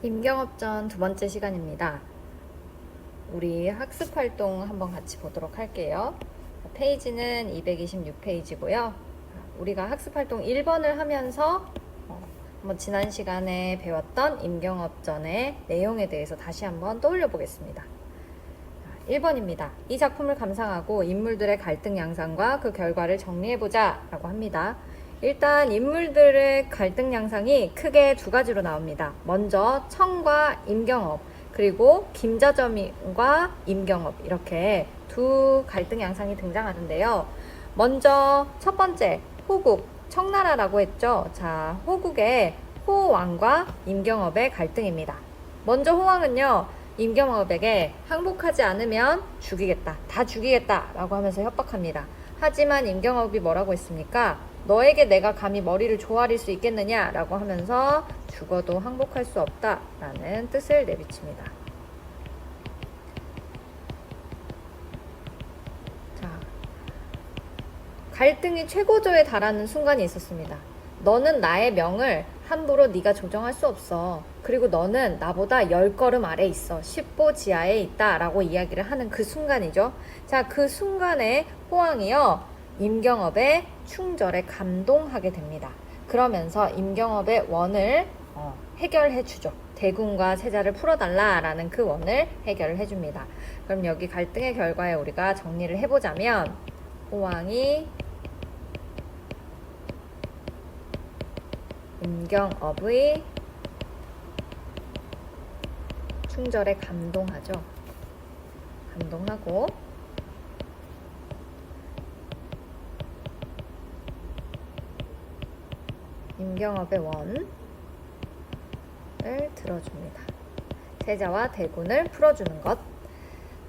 임경업전 두 번째 시간입니다. 우리 학습 활동 한번 같이 보도록 할게요. 페이지는 226페이지고요. 우리가 학습 활동 1번을 하면서 어, 한번 지난 시간에 배웠던 임경업전의 내용에 대해서 다시 한번 떠올려 보겠습니다. 1번입니다. 이 작품을 감상하고 인물들의 갈등 양상과 그 결과를 정리해보자 라고 합니다. 일단 인물들의 갈등 양상이 크게 두 가지로 나옵니다. 먼저 청과 임경업, 그리고 김자점과 임경업 이렇게 두 갈등 양상이 등장하는데요. 먼저 첫 번째 호국, 청나라라고 했죠. 자, 호국의 호왕과 임경업의 갈등입니다. 먼저 호왕은요, 임경업에게 항복하지 않으면 죽이겠다, 다 죽이겠다 라고 하면서 협박합니다. 하지만 임경업이 뭐라고 했습니까? 너에게 내가 감히 머리를 조아릴 수 있겠느냐? 라고 하면서 죽어도 항복할 수 없다 라는 뜻을 내비칩니다. 자, 갈등이 최고조에 달하는 순간이 있었습니다. 너는 나의 명을 함부로 네가 조정할 수 없어. 그리고 너는 나보다 열 걸음 아래 있어. 10보 지하에 있다라고 이야기를 하는 그 순간이죠. 자, 그 순간에 호왕이요. 임경업의 충절에 감동하게 됩니다. 그러면서 임경업의 원을 어, 해결해 주죠. 대군과 세자를 풀어달라라는 그 원을 해결을 해줍니다. 그럼 여기 갈등의 결과에 우리가 정리를 해보자면 호왕이 임경업의 충절에 감동하죠. 감동하고 임경업의 원을 들어줍니다. 세자와 대군을 풀어주는 것.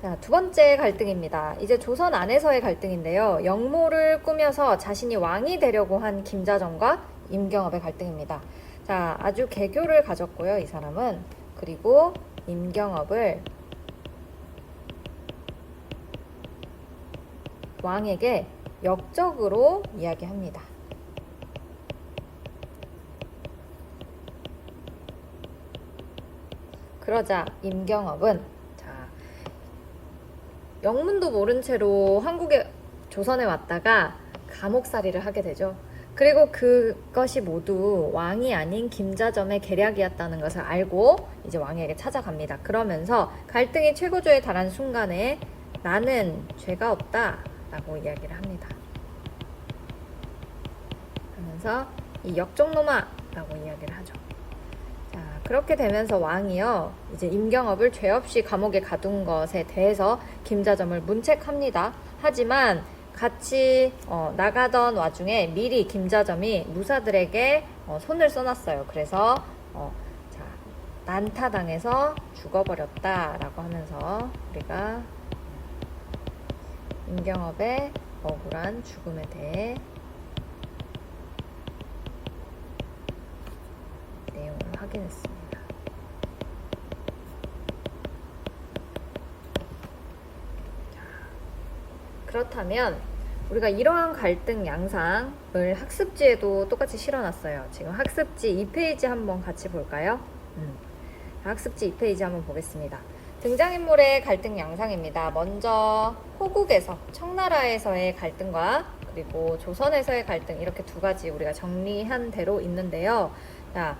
자, 두 번째 갈등입니다. 이제 조선 안에서의 갈등인데요. 영모를 꾸며서 자신이 왕이 되려고 한 김자정과 임경업의 갈등입니다. 자, 아주 개교를 가졌고요, 이 사람은. 그리고 임경업을 왕에게 역적으로 이야기합니다. 그러자 임경업은 자 영문도 모른 채로 한국에 조선에 왔다가 감옥살이를 하게 되죠. 그리고 그것이 모두 왕이 아닌 김자점의 계략이었다는 것을 알고 이제 왕에게 찾아갑니다. 그러면서 갈등이 최고조에 달한 순간에 나는 죄가 없다 라고 이야기를 합니다. 하면서 이 역적놈아 라고 이야기를 하죠. 자, 그렇게 되면서 왕이요, 이제 임경업을 죄 없이 감옥에 가둔 것에 대해서 김자점을 문책합니다. 하지만 같이 어, 나가던 와중에 미리 김자점이 무사들에게 어, 손을 써놨어요. 그래서 어, 자, 난타당해서 죽어버렸다라고 하면서 우리가 임경업의 억울한 죽음에 대해 내용을 확인했습니다. 자, 그렇다면 우리가 이러한 갈등 양상을 학습지에도 똑같이 실어놨어요. 지금 학습지 2페이지 한번 같이 볼까요? 음. 학습지 2페이지 한번 보겠습니다. 등장인물의 갈등 양상입니다. 먼저 호국에서 청나라에서의 갈등과 그리고 조선에서의 갈등 이렇게 두 가지 우리가 정리한 대로 있는데요. 자,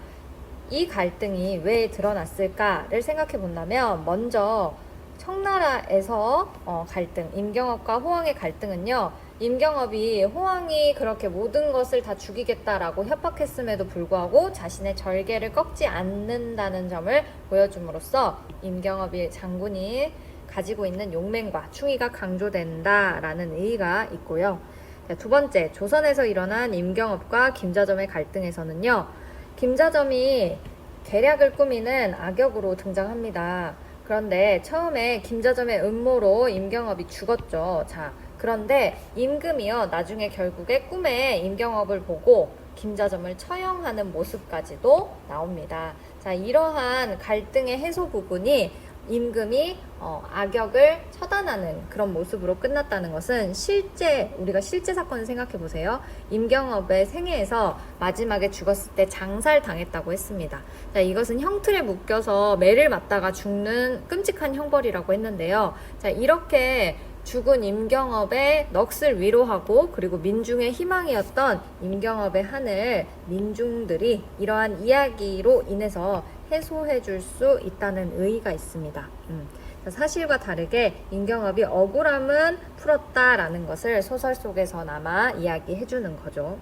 이 갈등이 왜 드러났을까를 생각해 본다면 먼저 청나라에서 어, 갈등, 임경업과 호왕의 갈등은요. 임경업이 호왕이 그렇게 모든 것을 다 죽이겠다라고 협박했음에도 불구하고 자신의 절개를 꺾지 않는다는 점을 보여줌으로써 임경업이 장군이 가지고 있는 용맹과 충의가 강조된다라는 의의가 있고요. 자, 두 번째, 조선에서 일어난 임경업과 김자점의 갈등에서는요. 김자점이 계략을 꾸미는 악역으로 등장합니다. 그런데 처음에 김자점의 음모로 임경업이 죽었죠. 자, 그런데 임금이요. 나중에 결국에 꿈에 임경업을 보고 김자점을 처형하는 모습까지도 나옵니다. 자, 이러한 갈등의 해소 부분이 임금이 어, 악역을 처단하는 그런 모습으로 끝났다는 것은 실제 우리가 실제 사건을 생각해 보세요. 임경업의 생애에서 마지막에 죽었을 때 장살 당했다고 했습니다. 자, 이것은 형틀에 묶여서 매를 맞다가 죽는 끔찍한 형벌이라고 했는데요. 자, 이렇게 죽은 임경업의 넋을 위로하고 그리고 민중의 희망이었던 임경업의 한을 민중들이 이러한 이야기로 인해서 해소해 줄 수 있다는 의의가 있습니다. 음. 자, 사실과 다르게 임경업이 억울함은 풀었다라는 것을 소설 속에서나마 이야기해 주는 거죠.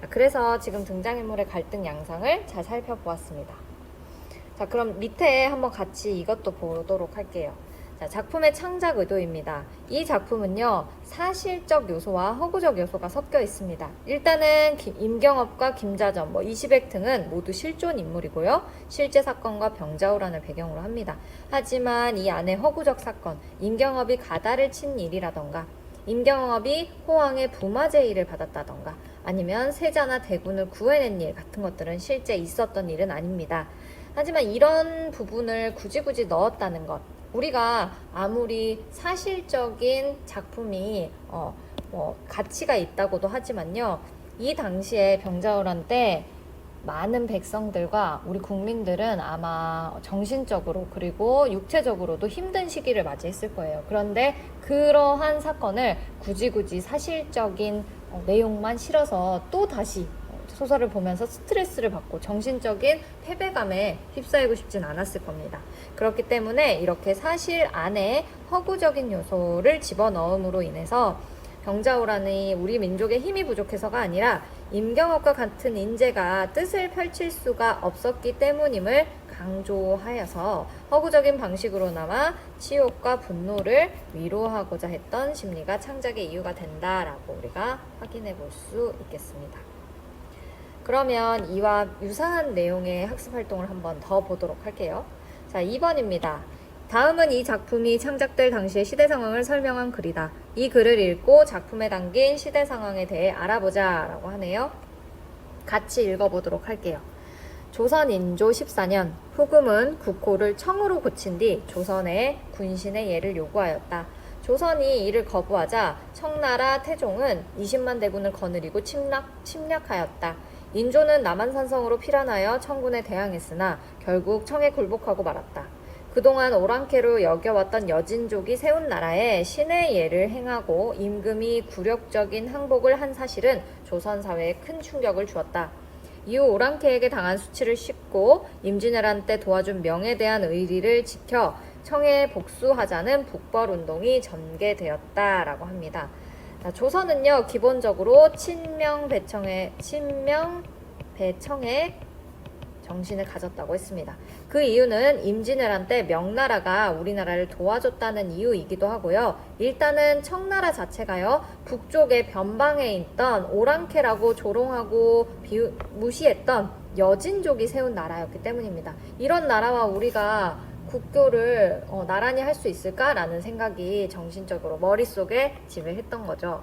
자, 그래서 지금 등장인물의 갈등 양상을 잘 살펴보았습니다. 자, 그럼 밑에 한번 같이 이것도 보도록 할게요. 자, 작품의 창작 의도입니다. 이 작품은요, 사실적 요소와 허구적 요소가 섞여 있습니다. 일단은 기- 임경업과 김자전, 뭐 이시백 등은 모두 실존 인물이고요. 실제 사건과 병자호란을 배경으로 합니다. 하지만 이 안에 허구적 사건, 임경업이 가다를 친 일이라던가, 임경업이 호황의 부마 제의를 받았다던가, 아니면 세자나 대군을 구해낸 일 같은 것들은 실제 있었던 일은 아닙니다. 하지만 이런 부분을 굳이 굳이 넣었다는 것, 우리가 아무리 사실적인 작품이 어, 뭐 가치가 있다고도 하지만요. 이 당시에 병자호란 때 많은 백성들과 우리 국민들은 아마 정신적으로 그리고 육체적으로도 힘든 시기를 맞이했을 거예요. 그런데 그러한 사건을 굳이 굳이 사실적인 어, 내용만 실어서 또 다시 어, 소설을 보면서 스트레스를 받고 정신적인 패배감에 휩싸이고 싶진 않았을 겁니다. 그렇기 때문에 이렇게 사실 안에 허구적인 요소를 집어넣음으로 인해서 병자호란이 우리 민족의 힘이 부족해서가 아니라 임경업과 같은 인재가 뜻을 펼칠 수가 없었기 때문임을 강조하여서 허구적인 방식으로나마 치욕과 분노를 위로하고자 했던 심리가 창작의 이유가 된다라고 우리가 확인해 볼 수 있겠습니다. 그러면 이와 유사한 내용의 학습 활동을 한번 더 보도록 할게요. 자, 2번입니다. 다음은 이 작품이 창작될 당시의 시대 상황을 설명한 글이다. 이 글을 읽고 작품에 담긴 시대 상황에 대해 알아보자 라고 하네요. 같이 읽어보도록 할게요. 조선 인조 14년 후금은 국호를 청으로 고친 뒤 조선의 군신의 예를 요구하였다. 조선이 이를 거부하자 청나라 태종은 20만 대군을 거느리고 침략, 침략하였다. 인조는 남한산성으로 피란하여 청군에 대항했으나 결국 청에 굴복하고 말았다. 그동안 오랑캐로 여겨왔던 여진족이 세운 나라에 신의 예를 행하고 임금이 굴욕적인 항복을 한 사실은 조선 사회에 큰 충격을 주었다. 이후 오랑캐에게 당한 수치를 씻고 임진왜란 때 도와준 명에 대한 의리를 지켜 청에 복수하자는 북벌 운동이 전개되었다라고 합니다. 자, 조선은요 기본적으로 친명 배청의 친명 배청의 정신을 가졌다고 했습니다. 그 이유는 임진왜란 때 명나라가 우리나라를 도와줬다는 이유이기도 하고요. 일단은 청나라 자체가요 북쪽의 변방에 있던 오랑캐라고 조롱하고 비우, 무시했던 여진족이 세운 나라였기 때문입니다. 이런 나라와 우리가 국교를 어, 나란히 할 수 있을까라는 생각이 정신적으로 머릿속에 지배했던 거죠.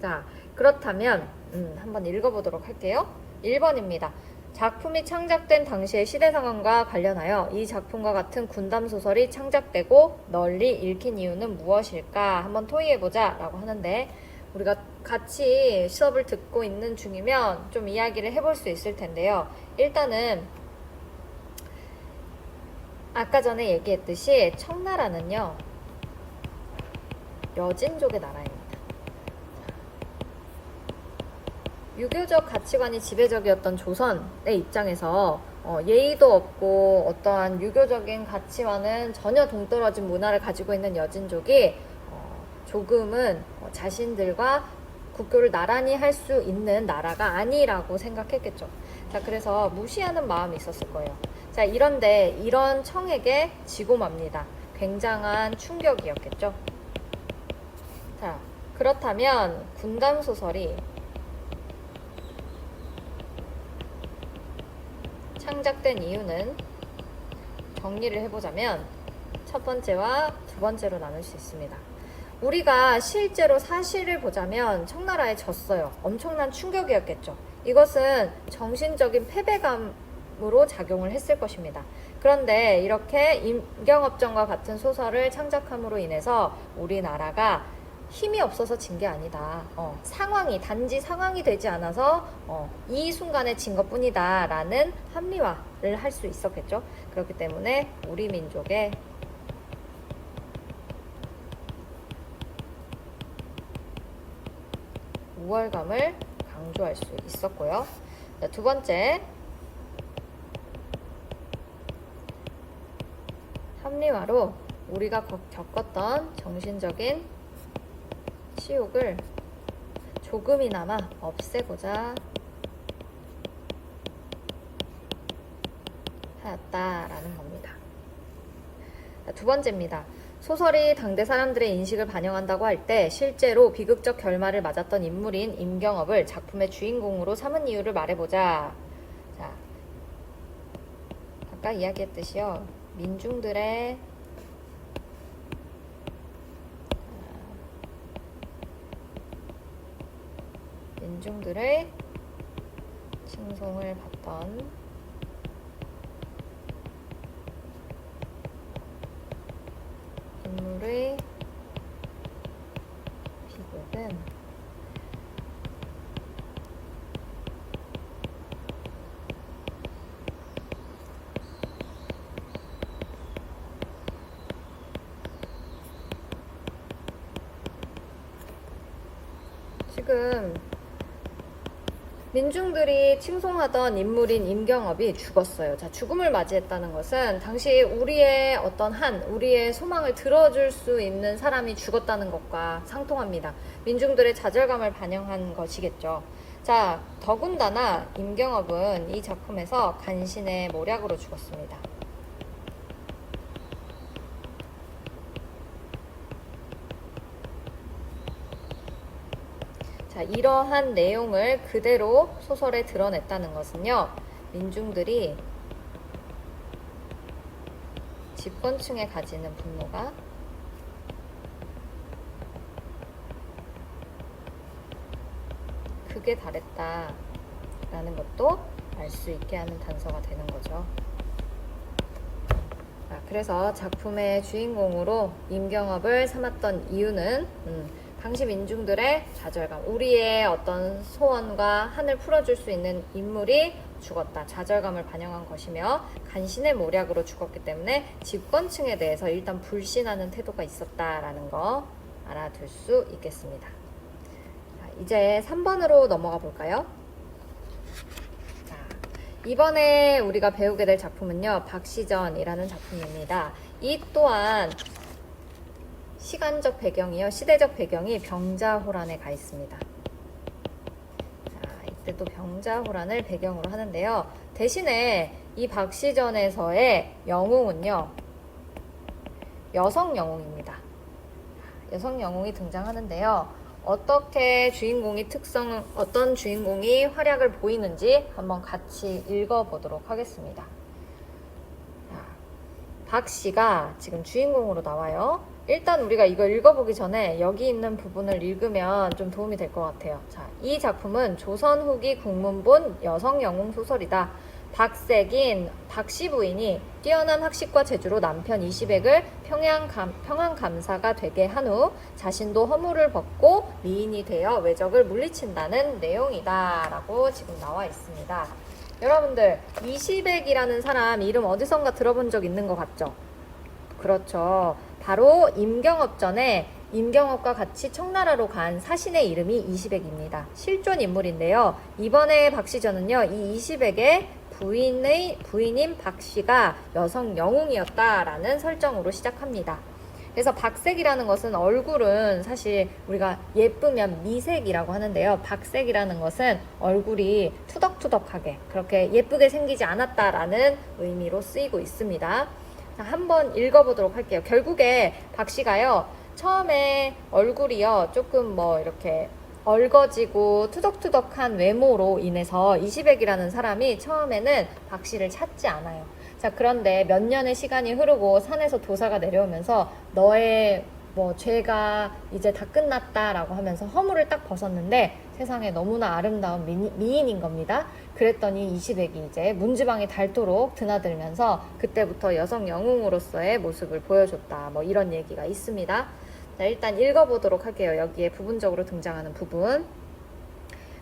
자, 그렇다면 음, 한번 읽어보도록 할게요. 1번입니다. 작품이 창작된 당시의 시대 상황과 관련하여 이 작품과 같은 군담 소설이 창작되고 널리 읽힌 이유는 무엇일까 한번 토의해보자 라고 하는데 우리가 같이 수업을 듣고 있는 중이면 좀 이야기를 해볼 수 있을 텐데요. 일단은 아까 전에 얘기했듯이 청나라는요 여진족의 나라입니다. 유교적 가치관이 지배적이었던 조선의 입장에서 어, 예의도 없고 어떠한 유교적인 가치와는 전혀 동떨어진 문화를 가지고 있는 여진족이 어, 조금은 어, 자신들과 국교를 나란히 할 수 있는 나라가 아니라고 생각했겠죠. 자, 그래서 무시하는 마음이 있었을 거예요. 자, 이런데 이런 청에게 지고 맙니다. 굉장한 충격이었겠죠. 자, 그렇다면 군담 소설이 창작된 이유는 정리를 해보자면 첫 번째와 두 번째로 나눌 수 있습니다. 우리가 실제로 사실을 보자면 청나라에 졌어요. 엄청난 충격이었겠죠. 이것은 정신적인 패배감을 작품 으로 작용을 했을 것입니다. 그런데 이렇게 임경업전과 같은 소설을 창작함으로 인해서 우리나라가 힘이 없어서 진 게 아니다. 어, 상황이 단지 상황이 되지 않아서 어, 이 순간에 진 것뿐이다라는 합리화를 할 수 있었겠죠. 그렇기 때문에 우리 민족의 우월감을 강조할 수 있었고요. 자, 두 번째 합리화로 우리가 겪- 겪었던 정신적인 치욕을 조금이나마 없애고자 하였다라는 겁니다. 자, 두 번째입니다. 소설이 당대 사람들의 인식을 반영한다고 할 때 실제로 비극적 결말을 맞았던 인물인 임경업을 작품의 주인공으로 삼은 이유를 말해보자. 자, 아까 이야기했듯이요. 민중들의 아, 민중들의 칭송을 받던 인물의 비극은 지금 민중들이 칭송하던 인물인 임경업이 죽었어요. 자, 죽음을 맞이했다는 것은 당시 우리의 어떤 한, 우리의 소망을 들어줄 수 있는 사람이 죽었다는 것과 상통합니다. 민중들의 좌절감을 반영한 것이겠죠. 자, 더군다나 임경업은 이 작품에서 간신의 모략으로 죽었습니다. 자, 이러한 내용을 그대로 소설에 드러냈다는 것은요, 민중들이 집권층에 가지는 분노가 극에 달했다라는 것도 알 수 있게 하는 단서가 되는 거죠. 자, 그래서 작품의 주인공으로 임경업을 삼았던 이유는 음, 당시 민중들의 좌절감, 우리의 어떤 소원과 한을 풀어줄 수 있는 인물이 죽었다. 좌절감을 반영한 것이며 간신의 모략으로 죽었기 때문에 집권층에 대해서 일단 불신하는 태도가 있었다라는 거 알아둘 수 있겠습니다. 자, 이제 3번으로 넘어가 볼까요? 자, 이번에 우리가 배우게 될 작품은요, 박시전이라는 작품입니다. 이 또한 시간적 배경이요, 시대적 배경이 병자호란에 가 있습니다. 자, 이때 또 병자호란을 배경으로 하는데요. 대신에 이 박시전에서의 영웅은요, 여성 영웅입니다. 여성 영웅이 등장하는데요. 어떻게 주인공이 특성, 어떤 주인공이 활약을 보이는지 한번 같이 읽어보도록 하겠습니다. 자, 박 씨가 지금 주인공으로 나와요. 일단 우리가 이거 읽어보기 전에 여기 있는 부분을 읽으면 좀 도움이 될 것 같아요. 자, 이 작품은 조선 후기 국문본 여성 영웅 소설이다. 박색인 박씨 부인이 뛰어난 학식과 재주로 남편 이시백을 평양 감, 평안 감사가 되게 한 후 자신도 허물을 벗고 미인이 되어 외적을 물리친다는 내용이다라고 지금 나와 있습니다. 여러분들 이시백이라는 사람 이름 어디선가 들어본 적 있는 것 같죠? 그렇죠. 바로 임경업 전에 임경업과 같이 청나라로 간 사신의 이름이 이시백입니다. 실존 인물인데요. 이번에 박시전은요, 이 이시백의 부인의 부인인 박씨가 여성 영웅이었다라는 설정으로 시작합니다. 그래서 박색이라는 것은 얼굴은 사실 우리가 예쁘면 미색이라고 하는데요. 박색이라는 것은 얼굴이 투덕투덕하게 그렇게 예쁘게 생기지 않았다라는 의미로 쓰이고 있습니다. 자, 한번 읽어보도록 할게요. 결국에 박 씨가요, 처음에 얼굴이요, 조금 뭐 이렇게 얼거지고 투덕투덕한 외모로 인해서 이시백이라는 사람이 처음에는 박 씨를 찾지 않아요. 자, 그런데 몇 년의 시간이 흐르고 산에서 도사가 내려오면서 너의 뭐 죄가 이제 다 끝났다라고 하면서 허물을 딱 벗었는데 세상에 너무나 아름다운 미, 미인인 겁니다. 그랬더니 이 시댁이 이제 문지방이 닳도록 드나들면서 그때부터 여성 영웅으로서의 모습을 보여줬다. 뭐 이런 얘기가 있습니다. 자, 일단 읽어보도록 할게요. 여기에 부분적으로 등장하는 부분.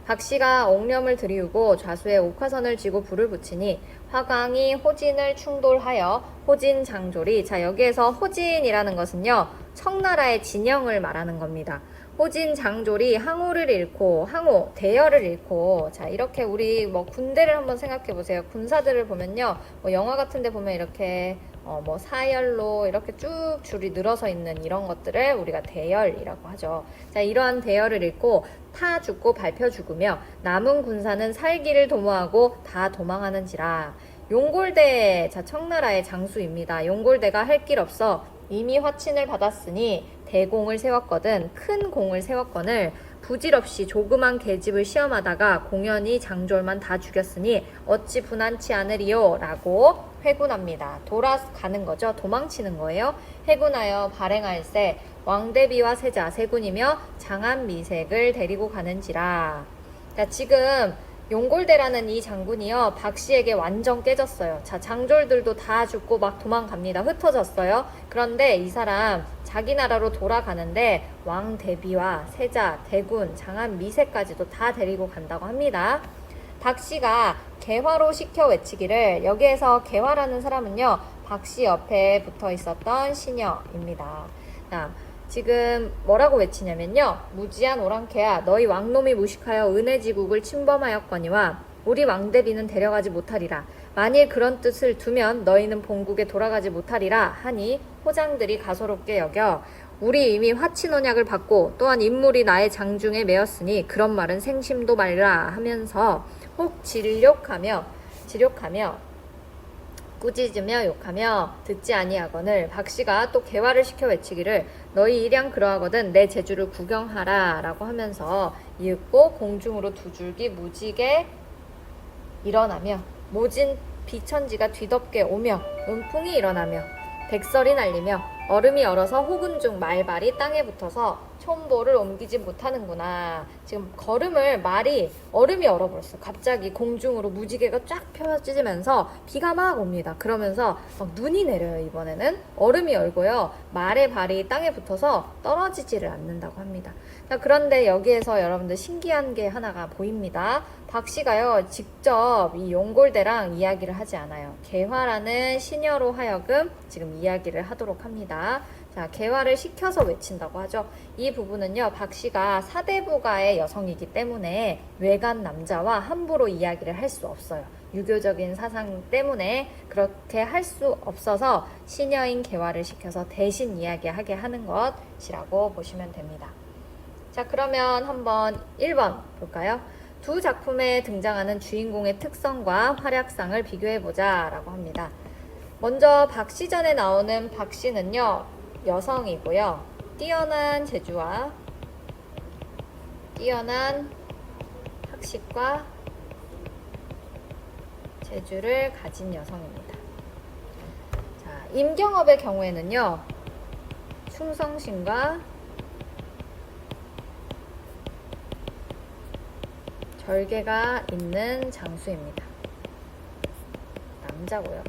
박 씨가 옥념을 들이우고 좌수에 옥화선을 쥐고 불을 붙이니 화광이 호진을 충돌하여 호진 장졸이 자 여기에서 호진이라는 것은요 청나라의 진영을 말하는 겁니다. 호진 장졸이 항우를 잃고 항우 대열을 잃고 자 이렇게 우리 뭐 군대를 한번 생각해 보세요. 군사들을 보면요 뭐 영화 같은데 보면 이렇게 어 뭐 사열로 이렇게 쭉 줄이 늘어서 있는 이런 것들을 우리가 대열이라고 하죠. 자 이러한 대열을 잃고 타 죽고 밟혀 죽으며 남은 군사는 살기를 도모하고 다 도망하는지라 용골대 자 청나라의 장수입니다. 용골대가 할 길 없어 이미 화친을 받았으니 대공을 세웠거든 큰 공을 세웠거늘 부질없이 조그만 계집을 시험하다가 공연히 장졸만 다 죽였으니 어찌 분한치 않으리요 라고 회군합니다. 돌아가는 거죠. 도망치는 거예요. 회군하여 발행할세 왕대비와 세자 세군이며 장한 미색을 데리고 가는지라. 자, 지금 용골대라는 이 장군이요 박 씨에게 완전 깨졌어요. 자 장졸들도 다 죽고 막 도망갑니다. 흩어졌어요. 그런데 이 사람 자기 나라로 돌아가는데 왕 대비와 세자, 대군, 장한 미세까지도 다 데리고 간다고 합니다. 박 씨가 개화로 시켜 외치기를 여기에서 개화라는 사람은요 박씨 옆에 붙어 있었던 시녀입니다. 자, 지금 뭐라고 외치냐면요. 무지한 오랑캐야 너희 왕놈이 무식하여 은혜지국을 침범하였거니와 우리 왕대비는 데려가지 못하리라. 만일 그런 뜻을 두면 너희는 본국에 돌아가지 못하리라 하니 호장들이 가소롭게 여겨 우리 이미 화친 언약을 받고 또한 인물이 나의 장중에 매었으니 그런 말은 생심도 말라 하면서 혹 진욕하며 지욕하며 꾸짖으며 욕하며 듣지 아니하거늘 박씨가 또 개화를 시켜 외치기를 너희 일양 그러하거든 내 제주를 구경하라 라고 하면서 이윽고 공중으로 두 줄기 무지개 일어나며 모진 비천지가 뒤덮게 오며 은풍이 일어나며 백설이 날리며 얼음이 얼어서 혹은 중 말발이 땅에 붙어서 촌보를 옮기지 못하는구나. 지금 걸음을 말이 얼음이 얼어버렸어. 갑자기 공중으로 무지개가 쫙 펴지면서 비가 막 옵니다. 그러면서 막 눈이 내려요. 이번에는 얼음이 얼고요. 말의 발이 땅에 붙어서 떨어지지를 않는다고 합니다. 자, 그런데 여기에서 여러분들 신기한 게 하나가 보입니다. 박 씨가요, 직접 이 용골대랑 이야기를 하지 않아요. 개화라는 시녀로 하여금 지금 이야기를 하도록 합니다. 자, 개화를 시켜서 외친다고 하죠. 이 부분은요, 박 씨가 사대부가의 여성이기 때문에 외간 남자와 함부로 이야기를 할 수 없어요. 유교적인 사상 때문에 그렇게 할 수 없어서 시녀인 개화를 시켜서 대신 이야기하게 하는 것이라고 보시면 됩니다. 자, 그러면 한번 1번 볼까요? 두 작품에 등장하는 주인공의 특성과 활약상을 비교해 보자 라고 합니다. 먼저 박씨전에 나오는 박씨는요, 여성이고요. 뛰어난 재주와 뛰어난 학식과 재주를 가진 여성입니다. 자, 임경업의 경우에는요, 충성심과 절개가 있는 장수입니다. 남자고요.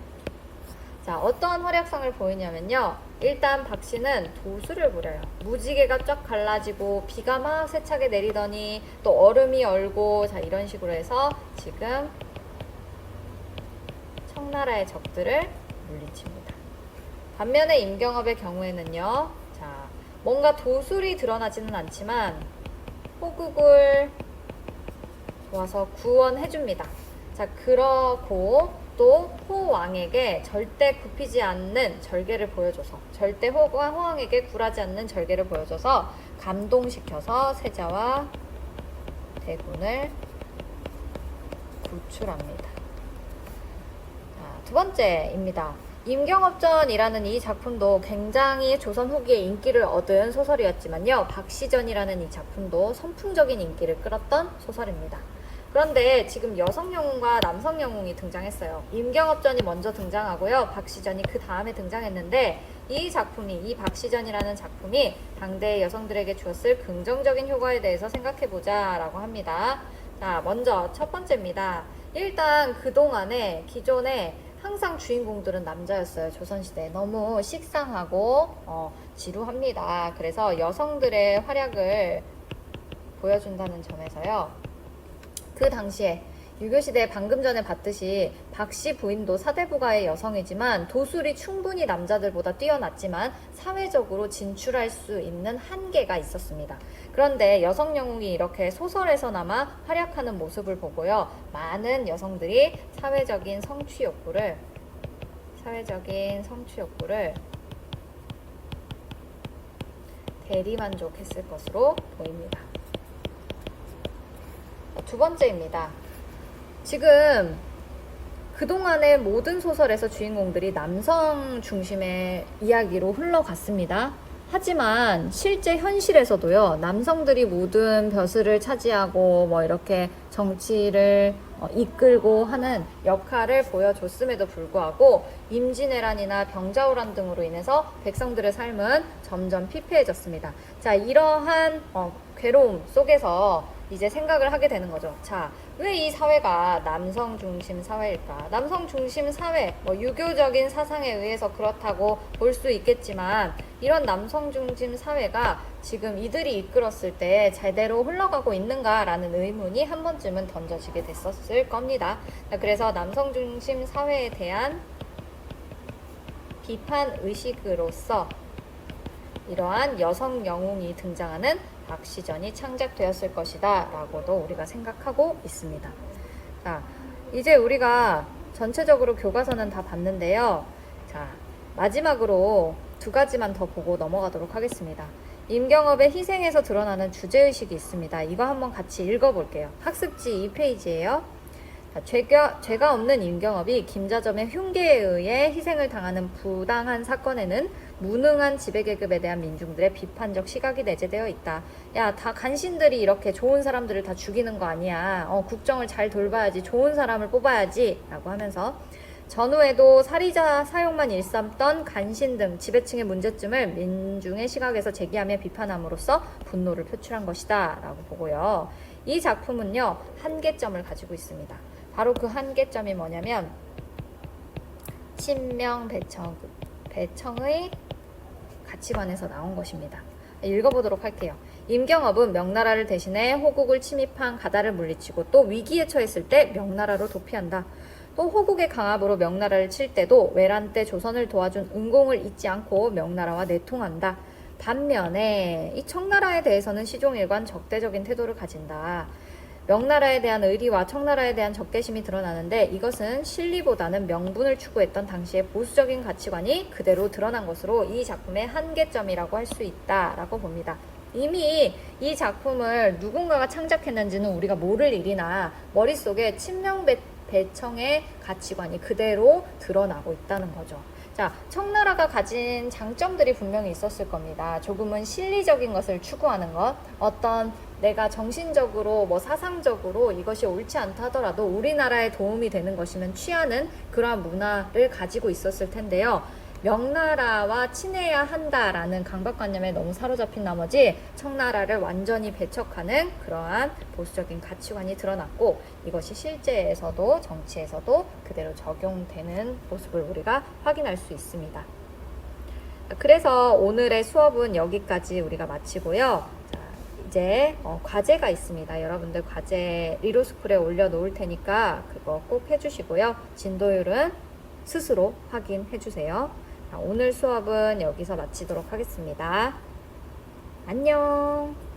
자, 어떠한 활약상을 보이냐면요. 일단 박 씨는 도수를 부려요. 무지개가 쫙 갈라지고 비가 막 세차게 내리더니 또 얼음이 얼고 자 이런 식으로 해서 지금 청나라의 적들을 물리칩니다. 반면에 임경업의 경우에는요. 자, 뭔가 도술이 드러나지는 않지만 호국을 와서 구원해줍니다. 자, 그러고 또 호왕에게 절대 굽히지 않는 절개를 보여줘서 절대 호왕에게 굴하지 않는 절개를 보여줘서 감동시켜서 세자와 대군을 구출합니다. 자, 두 번째입니다. 임경업전이라는 이 작품도 굉장히 조선 후기에 인기를 얻은 소설이었지만요. 박시전이라는 이 작품도 선풍적인 인기를 끌었던 소설입니다. 그런데 지금 여성 영웅과 남성 영웅이 등장했어요. 임경업전이 먼저 등장하고요. 박시전이 그 다음에 등장했는데 이 작품이 이 박시전이라는 작품이 당대 여성들에게 주었을 긍정적인 효과에 대해서 생각해 보자라고 합니다. 자, 먼저 첫 번째입니다. 일단 그동안에 기존에 항상 주인공들은 남자였어요. 조선시대. 너무 식상하고, 어, 지루합니다. 그래서 여성들의 활약을 보여준다는 점에서요. 그 당시에 유교시대 방금 전에 봤듯이 박씨 부인도 사대부가의 여성이지만 도술이 충분히 남자들보다 뛰어났지만 사회적으로 진출할 수 있는 한계가 있었습니다. 그런데 여성 영웅이 이렇게 소설에서나마 활약하는 모습을 보고요. 많은 여성들이 사회적인 성취 욕구를 사회적인 성취 욕구를 대리만족했을 것으로 보입니다. 두 번째입니다. 지금 그동안의 모든 소설에서 주인공들이 남성 중심의 이야기로 흘러갔습니다. 하지만 실제 현실에서도요, 남성들이 모든 벼슬을 차지하고 뭐 이렇게 정치를 어, 이끌고 하는 역할을 보여줬음에도 불구하고 임진왜란이나 병자호란 등으로 인해서 백성들의 삶은 점점 피폐해졌습니다. 자, 이러한 어, 괴로움 속에서 이제 생각을 하게 되는 거죠. 자, 왜 이 사회가 남성 중심 사회일까? 남성 중심 사회, 뭐 유교적인 사상에 의해서 그렇다고 볼 수 있겠지만 이런 남성 중심 사회가 지금 이들이 이끌었을 때 제대로 흘러가고 있는가라는 의문이 한 번쯤은 던져지게 됐었을 겁니다. 자, 그래서 남성 중심 사회에 대한 비판 의식으로서 이러한 여성 영웅이 등장하는 박시전이 창작되었을 것이다 라고도 우리가 생각하고 있습니다. 자, 이제 우리가 전체적으로 교과서는 다 봤는데요. 자, 마지막으로 두 가지만 더 보고 넘어가도록 하겠습니다. 임경업의 희생에서 드러나는 주제의식이 있습니다. 이거 한번 같이 읽어볼게요. 학습지 2페이지예요. 자, 죄가, 죄가 없는 임경업이 김자점의 흉계에 의해 희생을 당하는 부당한 사건에는 무능한 지배계급에 대한 민중들의 비판적 시각이 내재되어 있다. 야, 다 간신들이 이렇게 좋은 사람들을 다 죽이는 거 아니야. 어, 국정을 잘 돌봐야지. 좋은 사람을 뽑아야지. 라고 하면서 전후에도 사리자 사용만 일삼던 간신 등 지배층의 문제점을 민중의 시각에서 제기하며 비판함으로써 분노를 표출한 것이다. 라고 보고요. 이 작품은요, 한계점을 가지고 있습니다. 바로 그 한계점이 뭐냐면, 친명 배청, 배청의 가치관에서 나온 것입니다. 읽어보도록 할게요. 임경업은 명나라를 대신해 호국을 침입한 가다를 물리치고 또 위기에 처했을 때 명나라로 도피한다. 또 호국의 강압으로 명나라를 칠 때도 외란 때 조선을 도와준 은공을 잊지 않고 명나라와 내통한다. 반면에 이 청나라에 대해서는 시종일관 적대적인 태도를 가진다. 명나라에 대한 의리와 청나라에 대한 적대심이 드러나는데 이것은 실리보다는 명분을 추구했던 당시의 보수적인 가치관이 그대로 드러난 것으로 이 작품의 한계점이라고 할 수 있다라고 봅니다. 이미 이 작품을 누군가가 창작했는지는 우리가 모를 일이나 머릿속에 배, 배청의 가치관이 그대로 드러나고 있다는 거죠. 자, 청나라가 가진 장점들이 분명히 있었을 겁니다. 조금은 실리적인 것을 추구하는 것, 어떤 내가 정신적으로 뭐 사상적으로 이것이 옳지 않다 하더라도 우리나라에 도움이 되는 것이면 취하는 그러한 문화를 가지고 있었을 텐데요. 명나라와 친해야 한다라는 강박관념에 너무 사로잡힌 나머지 청나라를 완전히 배척하는 그러한 보수적인 가치관이 드러났고 이것이 실제에서도 정치에서도 그대로 적용되는 모습을 우리가 확인할 수 있습니다. 그래서 오늘의 수업은 여기까지 우리가 마치고요. 자, 이제 어, 과제가 있습니다. 여러분들 과제 리로스쿨에 올려놓을 테니까 그거 꼭 해주시고요. 진도율은 스스로 확인해 주세요. 오늘 수업은 여기서 마치도록 하겠습니다. 안녕.